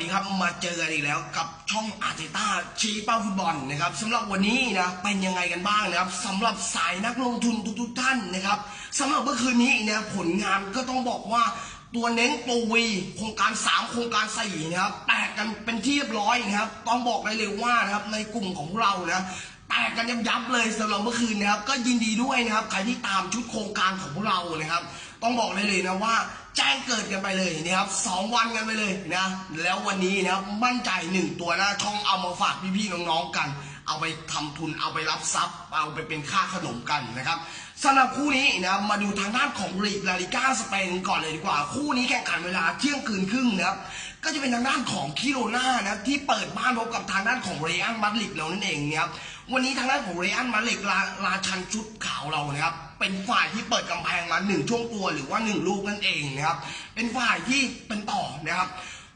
ดีครับมาเจอกันอีกแล้วกับช่องอาร์เตต้าชี้เป้าฟุตบอลนะครับสำหรับวันนี้นะเป็นยังไงกันบ้างนะครับสำหรับสายนักลงทุนทุกๆท่านนะครับสำหรับเมื่อคืนนี้นะผลงานก็ต้องบอกว่าตัวเน้นตัววีโครงการ 3 โครงการ4นะครับแตกกันเป็นที่เรียบร้อยนะครับต้องบอกได้เลยว่านะครับในกลุ่มของเรานะ กกันยับยับเลยสำหรับเมื่อคืนนะครับ ก็ยินดีด้วยนะครับ ใครที่ตามชุดโครงการของพวกเรานะครับ ต้องบอกได้เลยนะว่าแจ้งเกิดกันไปเลยนะครับสองวันกันไปเลยนะ แล้ววันนี้นะครับมั่นใจหนึ่งตัวหน้าช่องเอามาฝากพี่ๆน้องๆกัน เอาไปทำทุนเอาไปรับทรัพย์ เอาไปเป็นค่าขนมกันนะครับสำหรับคู่นี้นะครับมาดูทางด้านของลีกลาลิก้าสเปนก่อนเลยดีกว่า คู่นี้แข่งขันเวลาเที่ยงคืนครึ่งนะครับก็จะเป็นทางด้านของคิโรนานะครับที่เปิดบ้านพบกับทางด้านของเรอัลมาดริดเรานั่นเองนะครับ วันนี้ทางด้านของเรอัลมาดริดราราชันชุดขาวเรานะครับ เป็นฝ่ายที่เปิดกำแพงมาหนึ่งช่วงตัวหรือว่าหนึ่งลูกนั่นเองนะครับ เป็นฝ่ายที่เป็นต่อนะครับ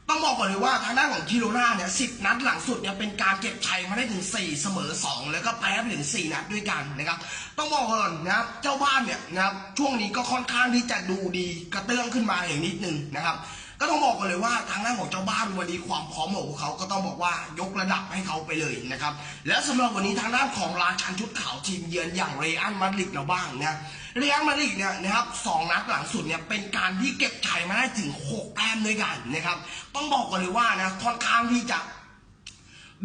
ต้องบอกก่อนเลยว่าทางด้านของคิโรนาเนี่ยสิบนัดหลังสุดเนี่ยเป็นการเก็บชัยมาได้ถึง 4 เสมอ 2 แล้วก็แพ้ไปถึง 4 นัดด้วยกันนะครับ ต้องบอกก่อนนะครับเจ้าบ้านเนี่ยนะครับช่วงนี้ก็ค่อนข้างที่จะดูดีกระเตื้องขึ้นมาอย่างนิดนึงนะครับ ก็ต้องบอกกันเลยว่าทางด้านของเจ้าบ้านวันนี้ความพร้อมของพวกเขาก็ต้องบอกว่ายกระดับให้เขาไปเลยนะครับ แล้วสำหรับวันนี้ทางด้านของราชันชุดขาวทีมเยือนอย่างเรอัลมาดริดเราบ้างนะเรอัลมาดริดเนี่ยนะครับสองนัดหลังสุดเนี่ยเป็นการที่เก็บชัยมาได้ถึง6แต้มด้วยกันนะครับ ต้องบอกกันเลยว่านะค่อนข้างที่จะ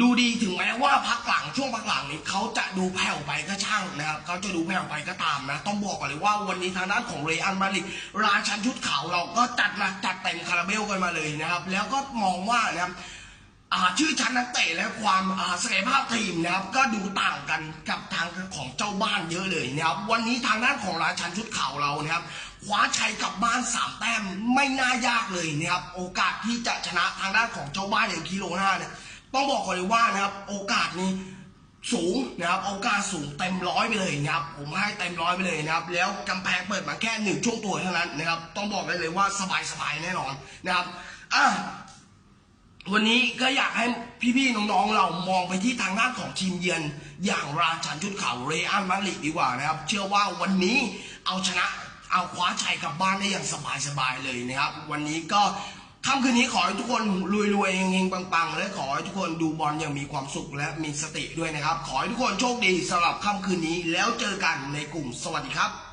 ดูดีถึงแม้ว่าพักหลังช่วงพักหลังนี้เขาจะดูแผ่วไปก็ช่างนะครับเขาจะดูแผ่วไปก็ตามนะ ต้องบอกก่อนเลยว่าวันนี้ทางด้านของเรอัลมาดริดราชันชุดขาวเราก็จัดหนักจัดเต็ม ราเบลกันมาเลยนะครับ แล้วก็มองว่านะครับอ่าชื่อชั้นนักเตะและความอ่าศักยภาพทีมนะครับ ก็ดูต่างกันกับทางของเจ้าบ้านเยอะเลยนะครับ วันนี้ทางด้านของราชันชุดขาวเรานะครับคว้าชัยกลับบ้านสามแต้มไม่น่ายากเลยนะครับ โอกาสที่จะชนะทางด้านของเจ้าบ้านอย่างคิโลนาเนี่ยต้องบอกก่อนเลยว่านะครับ โอกาสนี้ สูงนะครับโอกาสสูงเต็มร้อยไปเลยนะครับผมให้เต็มร้อยไปเลยนะครับแล้วกำแพงเปิดมาแค่หนึ่งช่วงตัวเท่านั้นนะครับต้องบอกได้เลยว่าสบายๆแน่นอนนะครับอะวันนี้ก็อยากให้พี่ๆน้องๆเรามองไปที่ทางด้านของทีมเยือนอย่างราชันชุดขาวเรอัลมาดริดดีกว่านะครับ เชื่อว่าวันนี้เอาชนะเอาคว้าชัยกลับบ้านได้อย่างสบายๆเลยนะครับ วันนี้ก็ ค่ำคืนนี้ขอให้ทุกคนรวยๆเฮงๆปังๆ และขอให้ทุกคนดูบอลอย่างมีความสุขและมีสติด้วยนะครับ ขอให้ทุกคนโชคดีสำหรับค่ำคืนนี้แล้วเจอกันในกลุ่มสวัสดีครับ